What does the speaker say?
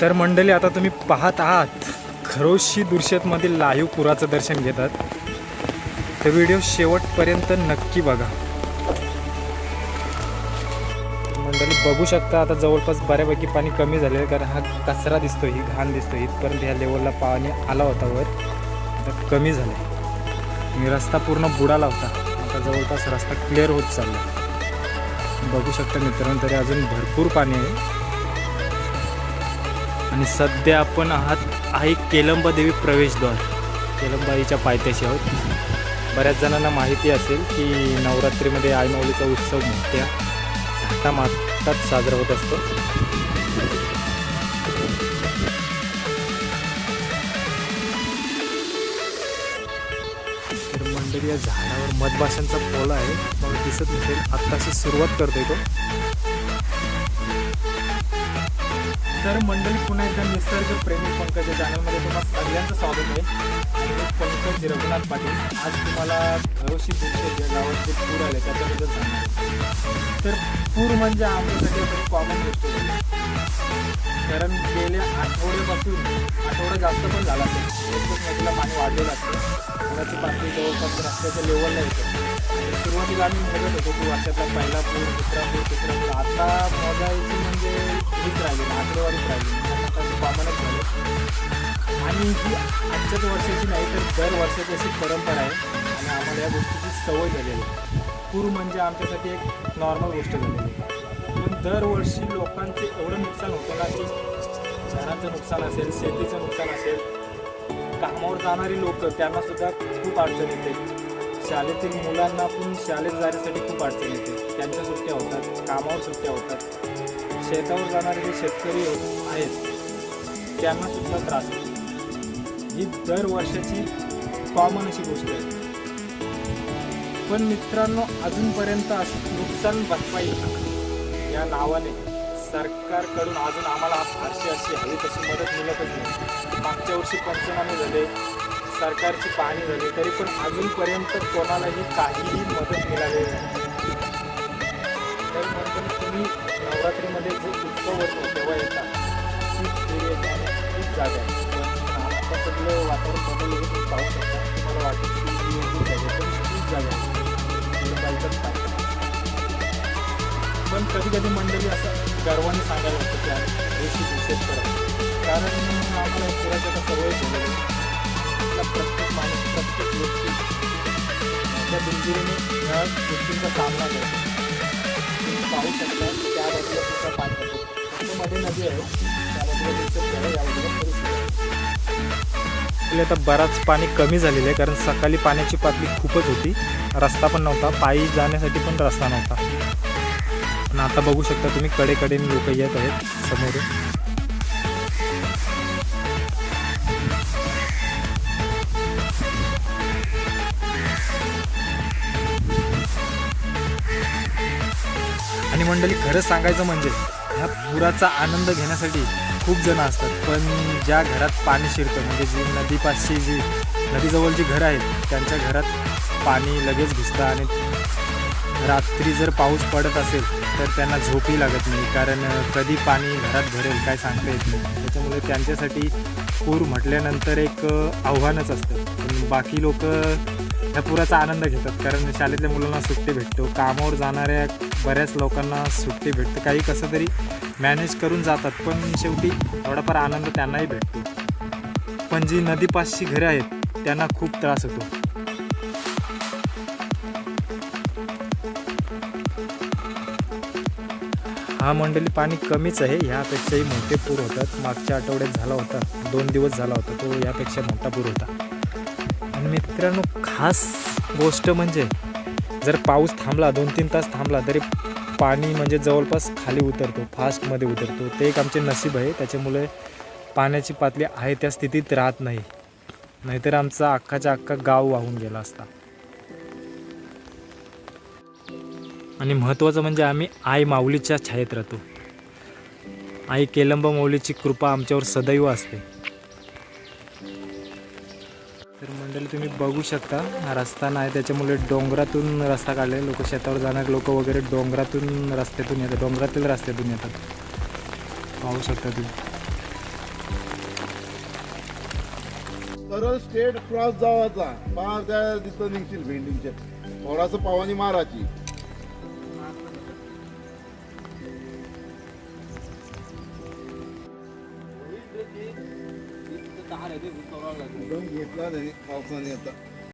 तर मंडळी आता तुम्ही पाहत आहात खरोशी दुर्शतमधील लाईव्ह पुराचं दर्शन घेतात तर व्हिडिओ शेवटपर्यंत नक्की बघा. मंडळी बघू शकता आता जवळपास बऱ्यापैकी पाणी कमी झाले आहे कारण हा कचरा दिसतो ही घाण दिसतो इथपर्यंत ह्या लेवलला पाणी आला होता वर. आता कमी झालं मी रस्ता पूर्ण बुडाला होता. आता जवळपास रस्ता क्लिअर होत चालला बघू शकता मित्रांनो तरी अजून भरपूर पाणी आहे. आणि सध्या आपण आहात आहे केलंबादेवी प्रवेशद्वार. केलंबाईच्या पायथ्याशी आहोत. बऱ्याच जणांना माहिती असेल की नवरात्रीमध्ये आईमाऊलीचा उत्सव मोठ्या थाटामाटात साजरा होत असतो. तर मंडळी या झाडावर मधमाशांचा पोला आहे. मला दिसत नसेल आत्ताशी सुरुवात करतोय तो. तर मंडळी पुन्हा एकदा निसर्ग प्रेमी पंकज या चॅनलमध्ये तुम्हाला सगळ्यांचं स्वागत आहे. मी पंकज रघुनाथ पाटील. आज तुम्हाला घरोशी दुसरे जे गावात जे पूर आले त्याच्याबद्दल सांगणार तर पूर म्हणजे आमच्यासाठी कॉमन गोष्ट कारण गेल्या आठवड्यापासून आठवडा जास्त पण झाला असेल. एकच नदीला पाणी वाढलेलं असतं. पुराची पातळी जवळपास रस्त्याच्या लेवलला येतं सुरुवातीला आम्ही बघत होतो की वर्षातला पहिला पूर दुसरा पूर तिसरा पूर. आता मोजायची म्हणजे हीच राहिली आकडेवारीच राहिली. आता कॉमनच झालं. आणि ही आजच्याच वर्षाची नाही तर दर वर्षाची अशी परंपरा आहे. आणि आम्हाला या गोष्टीची सवय झालेली आहे. पूर म्हणजे आमच्यासाठी एक नॉर्मल गोष्ट झालेली आहे. दरवर्षी लोकांचे एवढं नुकसान होतं ना की घराचं नुकसान असेल शेतीचं नुकसान असेल कामावर जाणारी लोक त्यांना सुद्धा खूप अडचण येते. शाळेतील मुलांना पण शाळेत जाण्यासाठी खूप अडचण येते. त्यांच्या सुट्ट्या होतात कामावर सुट्ट्या होतात. शेतावर जाणारे जे शेतकरी आहेत त्यांना सुद्धा त्रास होतो. ही दरवर्षाची कॉमन अशी गोष्ट आहे. पण मित्रांनो अजूनपर्यंत अशी नुकसान भरपाई या नावाने सरकारकडून अजून आम्हाला फारशी अशी हवी तशी मदत मिळतच नाही. मागच्या वर्षी पंचनामे झाले सरकारची पाहणी झाली तरी पण अजूनपर्यंत कोणालाही काहीही मदत मिळालेली नाही. तर म्हणून तुम्ही नवरात्रीमध्ये जो उत्सव होतो तेव्हा येतात तीच एरिया तीच जागा आहे. पण आता सगळं वातावरण बदल पाहू शकता. तुम्हाला वाटेल पण कधी कधी मंडळी असं गर्वाने सांगायला लागतं त्या गोष्टी विशेष करा कारण आम्हाला एक पुराच्या आता सवय झालेली आपला प्रत्येक माणूस प्रत्येक व्यक्ती त्या दिलगिरीने ह्या गोष्टींचा सामना करतो. तुम्ही पाहू शकता त्या बाजूला सुद्धा पाणी येतो मध्ये नदी आहे. त्या बाजूला दिसत आहे. या बाजूला परिसर आहे आता बराच पाणी कमी झालेलं आहे कारण सकाळी पाण्याची पातळी खूपच होती. रस्ता पण नव्हता. पायी जाण्यासाठी पण रस्ता नव्हता. पण आता बघू शकता तुम्ही कडेकडेने लोक येत आहेत समोरून. आणि मंडळी खरं सांगायचं म्हणजे ह्या पुराचा आनंद घेण्यासाठी खूप जण असतात पण ज्या घरात पाणी शिरतं म्हणजे जी नदीपासची जी नदीजवळ जी घरं आहेत त्यांच्या घरात पाणी लगेच घुसतं आणि रात्री जर पाऊस पडत असेल तर त्यांना झोपही लागत नाही. कारण कधी पाणी घरात भरेल काय सांगता येत नाही. त्याच्यामुळे त्यांच्यासाठी पूर म्हटल्यानंतर एक आव्हानच असतं. पण बाकी लोक ह्या पुराचा आनंद घेतात. कारण शाळेतल्या मुलांना सुट्टी भेटतो. कामावर जाणाऱ्या बऱ्याच लोकांना सुट्टी भेटते. काही कसं तरी मॅनेज करून जातात. पण शेवटी थोडाफार आनंद त्यांनाही भेटतो. पण जी नदीपासची घरे आहेत त्यांना खूप त्रास होतो. हा मंडळी पाणी कमीच आहे ह्यापेक्षाही मोठे पूर होतात. मागच्या आठवड्यात झाला होता दोन दिवस झाला होता तो यापेक्षा मोठा पूर होता. आणि मित्रांनो खास गोष्ट म्हणजे जर पाऊस थांबला दोन तीन तास थांबला तरी पाणी म्हणजे जवळपास खाली उतरतो फास्टमध्ये उतरतो. ते एक आमचे नशीब आहे त्याच्यामुळे पाण्याची पातळी आहे त्या स्थितीत राहत नाही. नाहीतर आमचा अख्खाच्या अख्खा गाव वाहून गेला असता. आणि महत्त्वाचं म्हणजे आम्ही आई माऊलीच्या छायेत राहतो. आई केलंब माऊलीची कृपा आमच्यावर सदैव असते. तर मंडळी तुम्ही बघू शकता हा रस्ता नाही त्याच्यामुळे डोंगरातून रस्ता काढले. लोक शेतावर जाणारे लोक वगैरे डोंगरातून रस्त्यातून येतात डोंगरातील रस्त्यातून येतात. पाहू शकता तुम्ही. सरळ स्टेट क्रॉस जावाचा. पार त्या तिथं निघशील भेंडींच्या थोडासा पावानी मारायची तार आहे ते उतरवावं लागेल. एकदम घेतला नाही पावसाने आता